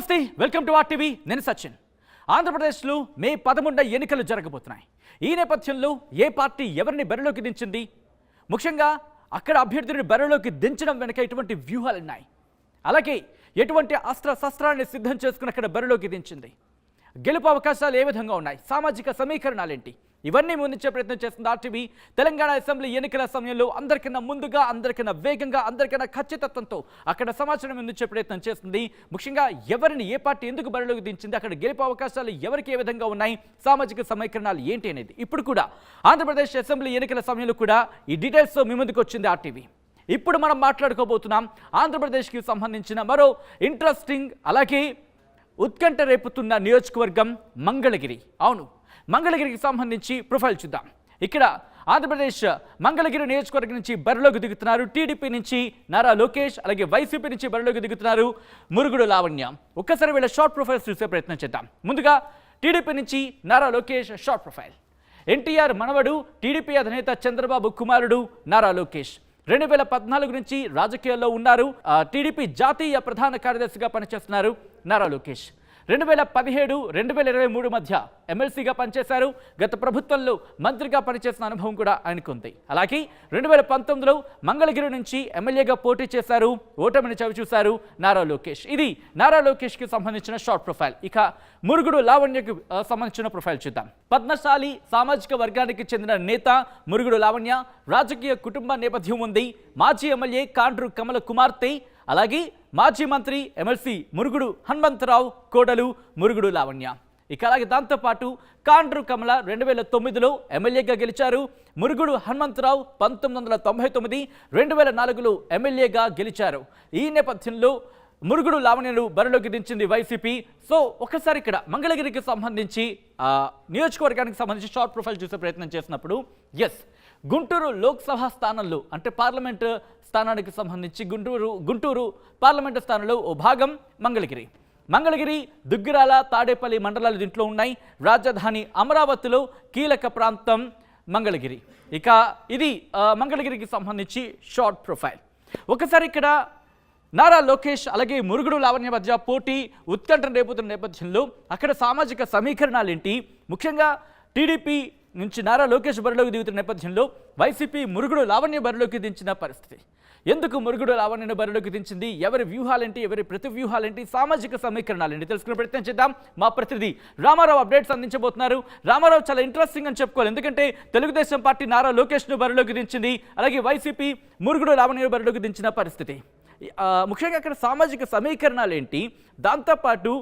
నమస్తే welcome to TV నేను సచిన్. ఆంధ్రప్రదేశ్లో మే పదమూడున ఎన్నికలు జరగబోతున్నాయి. ఈ నేపథ్యంలో ఏ పార్టీ ఎవరిని బరిలోకి దించింది? ముఖ్యంగా అక్కడ అభ్యర్థిని బరిలోకి దించడం వెనుక ఎటువంటి వ్యూహాలు ఉన్నాయి? అలాగే ఎటువంటి అస్త్ర శస్త్రాన్ని సిద్ధం చేసుకుని అక్కడ బరిలోకి దించింది? గెలుపు అవకాశాలు ఏ విధంగా ఉన్నాయి? సామాజిక సమీకరణాలేంటి? ఇవన్నీ ముందుంచే ప్రయత్నం చేస్తుంది ఆర్టీవీ. తెలంగాణ అసెంబ్లీ ఎన్నికల సమయంలో అందరికన్నా ముందుగా అందరికన్నా వేగంగా అందరికన్నా ఖచ్చితత్వంతో అక్కడ సమాచారం ముందుంచే ప్రయత్నం చేస్తుంది. ముఖ్యంగా ఎవరిని ఏ పార్టీ ఎందుకు బరిలోకి దించింది అక్కడ గెలుపు అవకాశాలు ఎవరికి ఏ విధంగా ఉన్నాయి సామాజిక సమీకరణాలు ఏంటి అనేది. ఇప్పుడు కూడా ఆంధ్రప్రదేశ్ అసెంబ్లీ ఎన్నికల సమయంలో కూడా ఈ డీటెయిల్స్తో మీ ముందుకు వచ్చింది ఆర్టీవీ. ఇప్పుడు మనం మాట్లాడుకోబోతున్నాం ఆంధ్రప్రదేశ్కి సంబంధించిన మరో ఇంట్రెస్టింగ్ అలాగే ఉత్కంఠ రేపుతున్న నియోజకవర్గం మంగళగిరి. అవును. మంగళగిరికి సంబంధించి ప్రొఫైల్ చూద్దాం. ఇక్కడ ఆంధ్రప్రదేశ్ మంగళగిరి నియోజకవర్గం నుంచి బరిలోకి దిగుతున్నారు. టీడీపీ నుంచి నారా లోకేష్ అలాగే వైసీపీ నుంచి బరిలోకి దిగుతున్నారు మురుగుడు లావణ్య. ఒక్కసారి వీళ్ళ షార్ట్ ప్రొఫైల్స్ చూసే ప్రయత్నం చేద్దాం. ముందుగా టీడీపీ నుంచి Nara Lokesh short profile. NTR మనవడు టీడీపీ అధినేత చంద్రబాబు కుమారుడు నారా లోకేష్. రెండు వేల పద్నాలుగు నుంచి రాజకీయాల్లో ఉన్నారు. టీడీపీ జాతీయ ప్రధాన కార్యదర్శిగా పనిచేస్తున్నారు నారా లోకేష్. రెండు వేల పదిహేడు రెండు వేల ఇరవై మూడు మధ్య ఎమ్మెల్సీగా పనిచేశారు. గత ప్రభుత్వంలో మంత్రిగా పనిచేసిన అనుభవం కూడా ఆయనకుంది. అలాగే రెండు వేల పంతొమ్మిదిలో మంగళగిరి నుంచి ఎమ్మెల్యేగా పోటీ చేశారు. ఓటమిని చవిచూశారు నారా లోకేష్. ఇది నారా లోకేష్కి సంబంధించిన షార్ట్ ప్రొఫైల్. ఇక మురుగుడు లావణ్యకు సంబంధించిన ప్రొఫైల్ చూద్దాం. పద్మశాలి సామాజిక వర్గానికి చెందిన నేత మురుగుడు లావణ్య రాజకీయ కుటుంబ నేపథ్యం ఉంది. మాజీ ఎమ్మెల్యే కాండ్రు కమల కుమార్తె అలాగే మాజీ మంత్రి ఎమ్మెల్సీ మురుగుడు హనుమంతరావు కోడలు మురుగుడు లావణ్య. ఇక అలాగే దాంతోపాటు కాండ్రు కమల రెండు వేల తొమ్మిదిలో ఎమ్మెల్యేగా గెలిచారు. మురుగుడు హనుమంతరావు పంతొమ్మిది వందల తొంభై తొమ్మిది రెండు వేల నాలుగులో ఎమ్మెల్యేగా గెలిచారు. ఈ నేపథ్యంలో మురుగుడు లావణ్యను బరిలోకి దించింది వైసీపీ. సో ఒకసారి ఇక్కడ మంగళగిరికి సంబంధించి నియోజకవర్గానికి సంబంధించి షార్ట్ ప్రొఫైల్ చూసే ప్రయత్నం చేసినప్పుడు ఎస్ గుంటూరు లోక్సభ స్థానంలో అంటే పార్లమెంట్ స్థానానికి సంబంధించి గుంటూరు గుంటూరు పార్లమెంటు స్థానంలో ఓ భాగం మంగళగిరి. మంగళగిరి దుగ్గిరాల తాడేపల్లి మండలాలు దీంట్లో ఉన్నాయి. రాజధాని అమరావతిలో కీలక ప్రాంతం మంగళగిరి. ఇక ఇది మంగళగిరికి సంబంధించి షార్ట్ ప్రొఫైల్. ఒకసారి ఇక్కడ నారా లోకేష్ అలాగే మురుగుడు లావణ్య మధ్య పోటీ ఉత్కంఠ రేపుతున్న నేపథ్యంలో అక్కడ సామాజిక సమీకరణాలేంటి? ముఖ్యంగా టీడీపీ నుంచి నారా లోకేష్ బరిలోకి దిగుతున్న నేపథ్యంలో వైసీపీ మురుగుడు లావణ్య బరిలోకి దించిన పరిస్థితి. ఎందుకు మురుగుడు లావణ్యను బరిలోకి దించింది? ఎవరి వ్యూహాలేంటి? ఎవరి ప్రతి వ్యూహాలేంటి సామాజిక సమీకరణాలేంటి? తెలుసుకునే ప్రయత్నం చేద్దాం. మా ప్రతినిధి రామారావు అప్డేట్స్ అందించబోతున్నారు. రామారావు చాలా ఇంట్రెస్టింగ్ అని చెప్పుకోవాలి. ఎందుకంటే తెలుగుదేశం పార్టీ నారా లోకేష్ను బరిలోకి దించింది. అలాగే వైసీపీ మురుగుడు లావణ్యను బరిలోకి దించిన పరిస్థితి. ముఖ్యంగా అక్కడ సామాజిక సమీకరణాలు ఏంటి దాంతోపాటు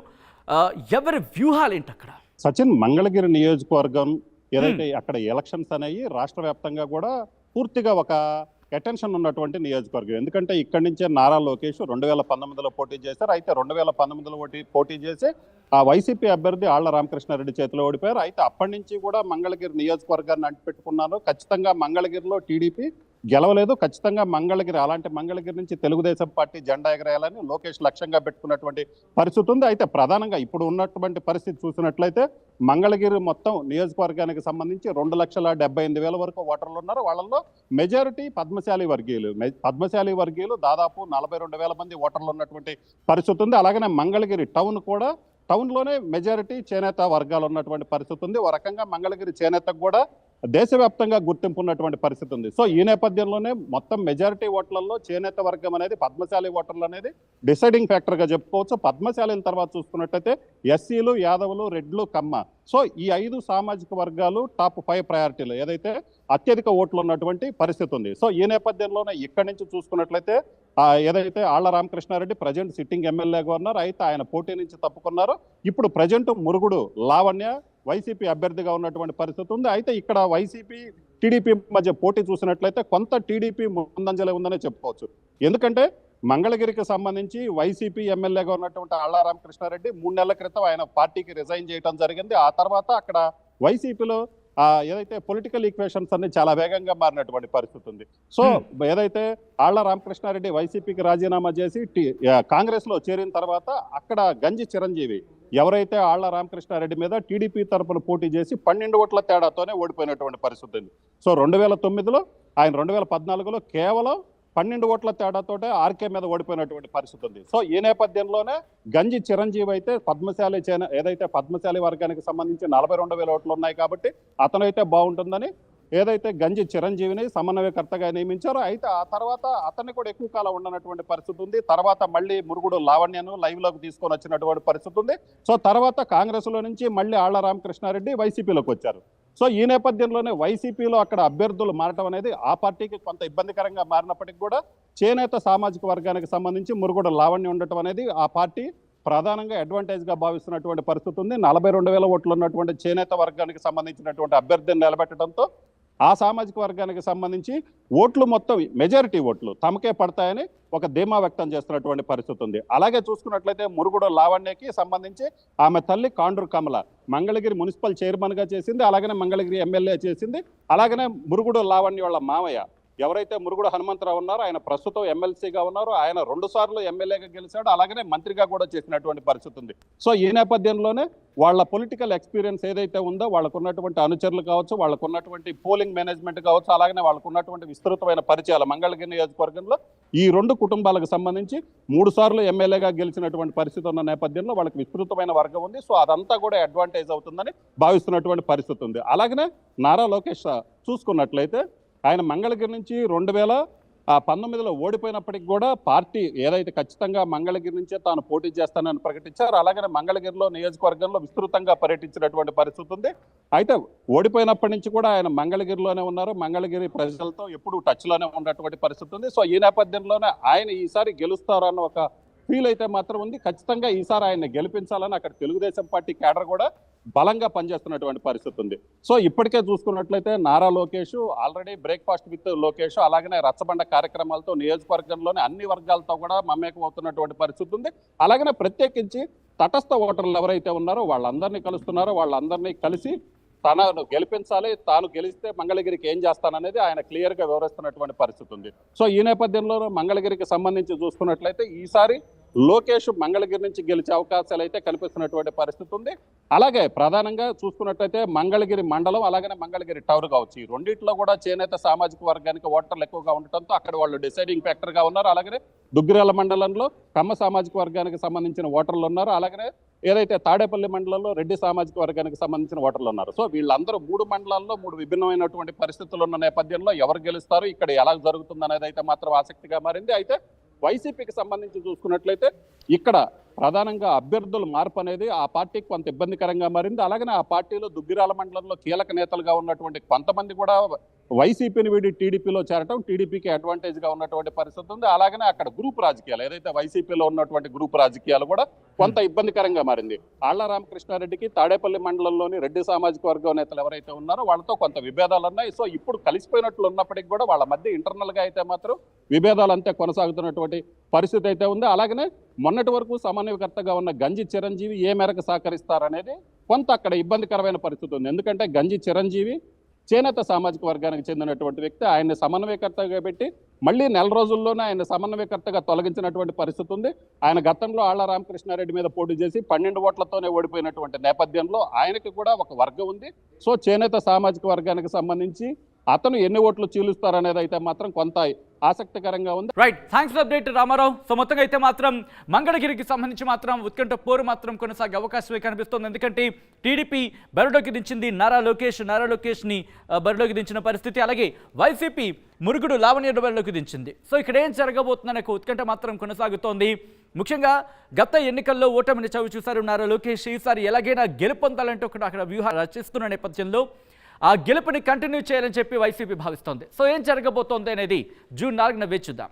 ఎవరి వ్యూహాలు ఏంటి అక్కడ? సచిన్ మంగళగిరి నియోజకవర్గం ఏదైతే అక్కడ ఎలక్షన్స్ అనేవి రాష్ట్ర వ్యాప్తంగా కూడా పూర్తిగా ఒక అటెన్షన్ ఉన్నటువంటి నియోజకవర్గం. ఎందుకంటే ఇక్కడి నుంచే నారా లోకేష్ రెండు వేల పంతొమ్మిదిలో పోటీ చేశారు. అయితే రెండు వేల పంతొమ్మిదిలో పోటీ పోటీ చేసి ఆ వైసీపీ అభ్యర్థి ఆళ్ళ రామకృష్ణారెడ్డి చేతిలో ఓడిపోయారు. అయితే అప్పటి నుంచి కూడా మంగళగిరి నియోజకవర్గాన్ని అంటిపెట్టుకున్నారు. ఖచ్చితంగా మంగళగిరిలో టీడీపీ గెలవలేదు. ఖచ్చితంగా మంగళగిరి అలాంటి మంగళగిరి నుంచి తెలుగుదేశం పార్టీ జెండా ఎగరేయాలని లోకేష్ లక్ష్యంగా పెట్టుకున్నటువంటి పరిస్థితి ఉంది. అయితే ప్రధానంగా ఇప్పుడు ఉన్నటువంటి పరిస్థితి చూసినట్లయితే మంగళగిరి మొత్తం నియోజకవర్గానికి సంబంధించి రెండు లక్షల డెబ్బై ఎనిమిది వేల వరకు ఓటర్లు ఉన్నారు. వాళ్ళల్లో మెజారిటీ పద్మశాలి వర్గీయులు. మె- పద్మశాలి వర్గీయులు దాదాపు నలభై రెండు వేల మంది ఓటర్లు ఉన్నటువంటి పరిస్థితి ఉంది. అలాగనే మంగళగిరి టౌన్ కూడా టౌన్లోనే మెజారిటీ చేనేత వర్గాలు ఉన్నటువంటి పరిస్థితి ఉంది. ఓ రకంగా మంగళగిరి చేనేతకు కూడా దేశవ్యాప్తంగా గుర్తింపు ఉన్నటువంటి పరిస్థితి ఉంది. సో ఈ నేపథ్యంలోనే మొత్తం మెజారిటీ ఓట్లలో చేనేత వర్గం అనేది పద్మశాలి ఓటర్లు అనేది డిసైడింగ్ ఫ్యాక్టర్గా చెప్పుకోవచ్చు. పద్మశాలిని తర్వాత చూసుకున్నట్టయితే ఎస్సీలు యాదవులు రెడ్లు కమ్మ. సో ఈ ఐదు సామాజిక వర్గాలు టాప్ ఫైవ్ ప్రయారిటీలు. ఏదైతే అత్యధిక ఓట్లు ఉన్నటువంటి పరిస్థితి ఉంది. సో ఈ నేపథ్యంలోనే ఇక్కడి నుంచి చూసుకున్నట్లయితే ఏదైతే ఆళ్ళ రామకృష్ణారెడ్డి ప్రజెంట్ సిట్టింగ్ ఎమ్మెల్యేగా ఉన్నారు అయితే ఆయన పోటీ నుంచి తప్పుకున్నారు. ఇప్పుడు ప్రజెంట్ మురుగుడు లావణ్య వైసీపీ అభ్యర్థిగా ఉన్నటువంటి పరిస్థితి ఉంది. అయితే ఇక్కడ వైసీపీ టీడీపీ మధ్య పోటీ చూసినట్లయితే కొంత టీడీపీ ముందంజలే ఉందనే చెప్పుకోవచ్చు. ఎందుకంటే మంగళగిరికి సంబంధించి వైసీపీ ఎమ్మెల్యేగా ఉన్నటువంటి ఆళ్ళ రామకృష్ణారెడ్డి మూడు నెలల క్రితం ఆయన పార్టీకి రిజైన్ చేయడం జరిగింది. ఆ తర్వాత అక్కడ వైసీపీలో ఏదైతే పొలిటికల్ ఈక్వేషన్స్ అన్ని చాలా వేగంగా మారినటువంటి పరిస్థితి ఉంది. సో ఏదైతే ఆళ్ళ రామకృష్ణారెడ్డి వైసీపీకి రాజీనామా చేసి కాంగ్రెస్లో చేరిన తర్వాత అక్కడ గంజి చిరంజీవి ఎవరైతే ఆళ్ళ రామకృష్ణారెడ్డి మీద టీడీపీ తరపున పోటీ చేసి పన్నెండు ఓట్ల తేడాతోనే ఓడిపోయినటువంటి పరిస్థితి ఉంది. సో రెండు వేల తొమ్మిదిలో ఆయన రెండు వేల పద్నాలుగులో కేవలం పన్నెండు ఓట్ల తేడాతోటే ఆర్కే మీద ఓడిపోయినటువంటి పరిస్థితి ఉంది. సో ఈ నేపథ్యంలోనే గంజి చిరంజీవి అయితే పద్మశాలి చేన ఏదైతే పద్మశాలి వర్గానికి సంబంధించి నలభై రెండు వేల ఓట్లు ఉన్నాయి కాబట్టి అతనైతే బాగుంటుందని ఏదైతే గంజి చిరంజీవిని సమన్వయకర్తగా నియమించారో అయితే ఆ తర్వాత అతన్ని కూడా ఎక్కువ కాలం ఉండనటువంటి పరిస్థితి ఉంది. తర్వాత మళ్ళీ మురుగుడు లావణ్యను లైవ్లోకి తీసుకొని వచ్చినటువంటి పరిస్థితి ఉంది. సో తర్వాత కాంగ్రెస్లో నుంచి మళ్ళీ ఆళ్ళ రామకృష్ణారెడ్డి వైసీపీలోకి వచ్చారు. సో ఈ నేపథ్యంలోనే వైసీపీలో అక్కడ అభ్యర్థులు మారటం అనేది ఆ పార్టీకి కొంత ఇబ్బందికరంగా మారినప్పటికీ కూడా చేనేత సామాజిక వర్గానికి సంబంధించి మురుగుడు లావణ్య ఉండటం అనేది ఆ పార్టీ ప్రధానంగా అడ్వాంటేజ్గా భావిస్తున్నటువంటి పరిస్థితి ఉంది. నలభై రెండు వేల ఓట్లు ఉన్నటువంటి చేనేత వర్గానికి సంబంధించినటువంటి అభ్యర్థిని నిలబెట్టడంతో ఆ సామాజిక వర్గానికి సంబంధించి ఓట్లు మొత్తం మెజారిటీ ఓట్లు తమకే పడతాయని ఒక ధీమా వ్యక్తం చేస్తున్నటువంటి పరిస్థితి ఉంది. అలాగే చూసుకున్నట్లయితే మురుగుడు లావణ్యకి సంబంధించి ఆమె తల్లి కాండ్రు కమల మంగళగిరి మున్సిపల్ చైర్మన్గా చేసింది అలాగనే మంగళగిరి ఎమ్మెల్యే చేసింది అలాగనే మురుగుడు లావణ్య వాళ్ళ మామయ్య ఎవరైతే మురుగుడు హనుమంతరావు ఉన్నారో ఆయన ప్రస్తుతం ఎమ్మెల్సీగా ఉన్నారో. ఆయన రెండు సార్లు ఎమ్మెల్యేగా గెలిచాడు. అలాగనే మంత్రిగా కూడా చేసినటువంటి పరిస్థితి ఉంది. సో ఈ నేపథ్యంలోనే వాళ్ళ పొలిటికల్ ఎక్స్పీరియన్స్ ఏదైతే ఉందో వాళ్ళకు ఉన్నటువంటి అనుచరులు కావచ్చు వాళ్ళకు ఉన్నటువంటి పోలింగ్ మేనేజ్మెంట్ కావచ్చు అలాగనే వాళ్ళకు ఉన్నటువంటి విస్తృతమైన పరిచయాలు మంగళగిరి నియోజకవర్గంలో ఈ రెండు కుటుంబాలకు సంబంధించి మూడు సార్లు ఎమ్మెల్యేగా గెలిచినటువంటి పరిస్థితి ఉన్న నేపథ్యంలో వాళ్ళకి విస్తృతమైన వర్గం ఉంది. సో అదంతా కూడా అడ్వాంటేజ్ అవుతుందని భావిస్తున్నటువంటి పరిస్థితి ఉంది. అలాగనే నారా లోకేష్ చూసుకున్నట్లయితే ఆయన మంగళగిరి నుంచి రెండు వేల ఆ పంతొమ్మిదిలో ఓడిపోయినప్పటికి కూడా పార్టీ ఏదైతే ఖచ్చితంగా మంగళగిరి నుంచే తాను పోటీ చేస్తానని ప్రకటించారు అలాగనే మంగళగిరిలో నియోజకవర్గంలో విస్తృతంగా పర్యటించినటువంటి పరిస్థితి ఉంది. అయితే ఓడిపోయినప్పటి నుంచి కూడా ఆయన మంగళగిరిలోనే ఉన్నారు. మంగళగిరి ప్రజలతో ఎప్పుడు టచ్లోనే ఉన్నటువంటి పరిస్థితి ఉంది. సో ఈ నేపథ్యంలోనే ఆయన ఈసారి గెలుస్తారన్న ఒక ఫీల్ అయితే మాత్రం ఉంది. ఖచ్చితంగా ఈసారి ఆయన గెలిపించాలని అక్కడ తెలుగుదేశం పార్టీ కేడర్ కూడా బలంగా పనిచేస్తున్నటువంటి పరిస్థితి ఉంది. సో ఇప్పటికే చూసుకున్నట్లయితే Nara Lokesh already breakfast with Lokesh అలాగనే రచ్చబండ కార్యక్రమాలతో నియోజకవర్గంలోని అన్ని వర్గాలతో కూడా మమేకం అవుతున్నటువంటి పరిస్థితి ఉంది. అలాగనే ప్రత్యేకించి తటస్థ ఓటర్లు ఎవరైతే ఉన్నారో వాళ్ళందరినీ కలుస్తున్నారో వాళ్ళందరినీ కలిసి తనను గెలిపించాలి తాను గెలిస్తే మంగళగిరికి ఏం చేస్తాననేది ఆయన క్లియర్గా వివరిస్తున్నటువంటి పరిస్థితి ఉంది. సో ఈ నేపథ్యంలో మంగళగిరికి సంబంధించి చూసుకున్నట్లయితే ఈసారి లోకేష్ మంగళగిరి నుంచి గెలిచే అవకాశాలు అయితే కనిపిస్తున్నటువంటి పరిస్థితి ఉంది. అలాగే ప్రధానంగా చూసుకున్నట్టయితే మంగళగిరి మండలం అలాగనే మంగళగిరి టవర్ కావచ్చు. ఈ రెండింటిలో కూడా చేనేత సామాజిక వర్గానికి ఓటర్లు ఎక్కువగా ఉండటంతో అక్కడ వాళ్ళు డిసైడింగ్ ఫ్యాక్టర్గా ఉన్నారు. అలాగనే దుగ్గిరాల మండలంలో కమ్మ సామాజిక వర్గానికి సంబంధించిన ఓటర్లు ఉన్నారు. అలాగనే ఏదైతే తాడేపల్లి మండలంలో రెడ్డి సామాజిక వర్గానికి సంబంధించిన ఓటర్లు ఉన్నారు. సో వీళ్ళందరూ మూడు మండలాల్లో మూడు విభిన్నమైనటువంటి పరిస్థితులు ఉన్న నేపథ్యంలో ఎవరు గెలుస్తారు ఇక్కడ ఎలా జరుగుతుంది అనేది అయితే మాత్రం ఆసక్తిగా మారింది. అయితే వైసీపీకి సంబంధించి చూసుకున్నట్లయితే ఇక్కడ ప్రధానంగా అభ్యర్థుల మార్పు అనేది ఆ పార్టీకి కొంత ఇబ్బందికరంగా మారింది. అలాగనే ఆ పార్టీలో దుగ్గిరాల మండలంలో కీలక నేతలుగా ఉన్నటువంటి కొంతమంది కూడా వైసీపీని వీడి టీడీపీలో చేరటం టీడీపీకి అడ్వాంటేజ్గా ఉన్నటువంటి పరిస్థితి ఉంది. అలాగనే అక్కడ గ్రూప్ రాజకీయాలు ఏదైతే వైసీపీలో ఉన్నటువంటి గ్రూప్ రాజకీయాలు కూడా కొంత ఇబ్బందికరంగా మారింది. ఆళ్ళ రామకృష్ణారెడ్డికి తాడేపల్లి మండలంలోని రెడ్డి సామాజిక వర్గం నేతలు ఎవరైతే ఉన్నారో వాళ్ళతో కొంత విభేదాలు ఉన్నాయి. సో ఇప్పుడు కలిసిపోయినట్లు ఉన్నప్పటికీ కూడా వాళ్ళ మధ్య ఇంటర్నల్గా అయితే మాత్రం విభేదాలు అంతే కొనసాగుతున్నటువంటి పరిస్థితి అయితే ఉంది. అలాగనే మొన్నటి వరకు సమన్వయకర్తగా ఉన్న గంజి చిరంజీవి ఏ మేరకు సహకరిస్తారనేది కొంత అక్కడ ఇబ్బందికరమైన పరిస్థితి ఉంది. ఎందుకంటే గంజి చిరంజీవి చేనేత సామాజిక వర్గానికి చెందినటువంటి వ్యక్తి ఆయన్ని సమన్వయకర్తగా పెట్టి మళ్ళీ నెల రోజుల్లోనే ఆయన సమన్వయకర్తగా తొలగించినటువంటి పరిస్థితి ఉంది. ఆయన గతంలో ఆళ్ళ రామకృష్ణారెడ్డి మీద పోటీ చేసి పన్నెండు ఓట్లతోనే ఓడిపోయినటువంటి నేపథ్యంలో ఆయనకి కూడా ఒక వర్గం ఉంది. సో చేనేత సామాజిక వర్గానికి సంబంధించి అతను ఎన్ని ఓట్లు చీలుస్తారనేది అయితే మాత్రం కొంత ఆసక్తికరంగా ఉంది. Right thanks for update Ramarao. So మొత్తంగా అయితే మాత్రం మంగళగిరికి సంబంధించి మాత్రం ఉత్కంఠ పోరు మాత్రం కొనసాగే అవకాశమే కనిపిస్తోంది? ఎందుకంటే టీడీపీ బరిలోకి దించింది నారా లోకేష్ నారా లోకేష్ని ని బరిలోకి దించిన పరిస్థితి. అలాగే వైసీపీ మురుగుడు లావణ్య బరిలోకి దించింది. సో ఇక్కడ ఏం జరగబోతుందనే ఉత్కంఠ మాత్రం కొనసాగుతోంది. ముఖ్యంగా గత ఎన్నికల్లో ఓటమిని చవి చూశారు నారా లోకేష్. ఈసారి ఎలాగైనా గెలుపొందాలంటే ఒకటి అక్కడ వ్యూహాలు రచిస్తున్న నేపథ్యంలో ఆ గెలుపుని కంటిన్యూ చేయాలని చెప్పి వైసీపీ భావిస్తోంది. సో ఏం జరగబోతోంది అనేది జూన్ నాలుగున వేచి చూద్దాం.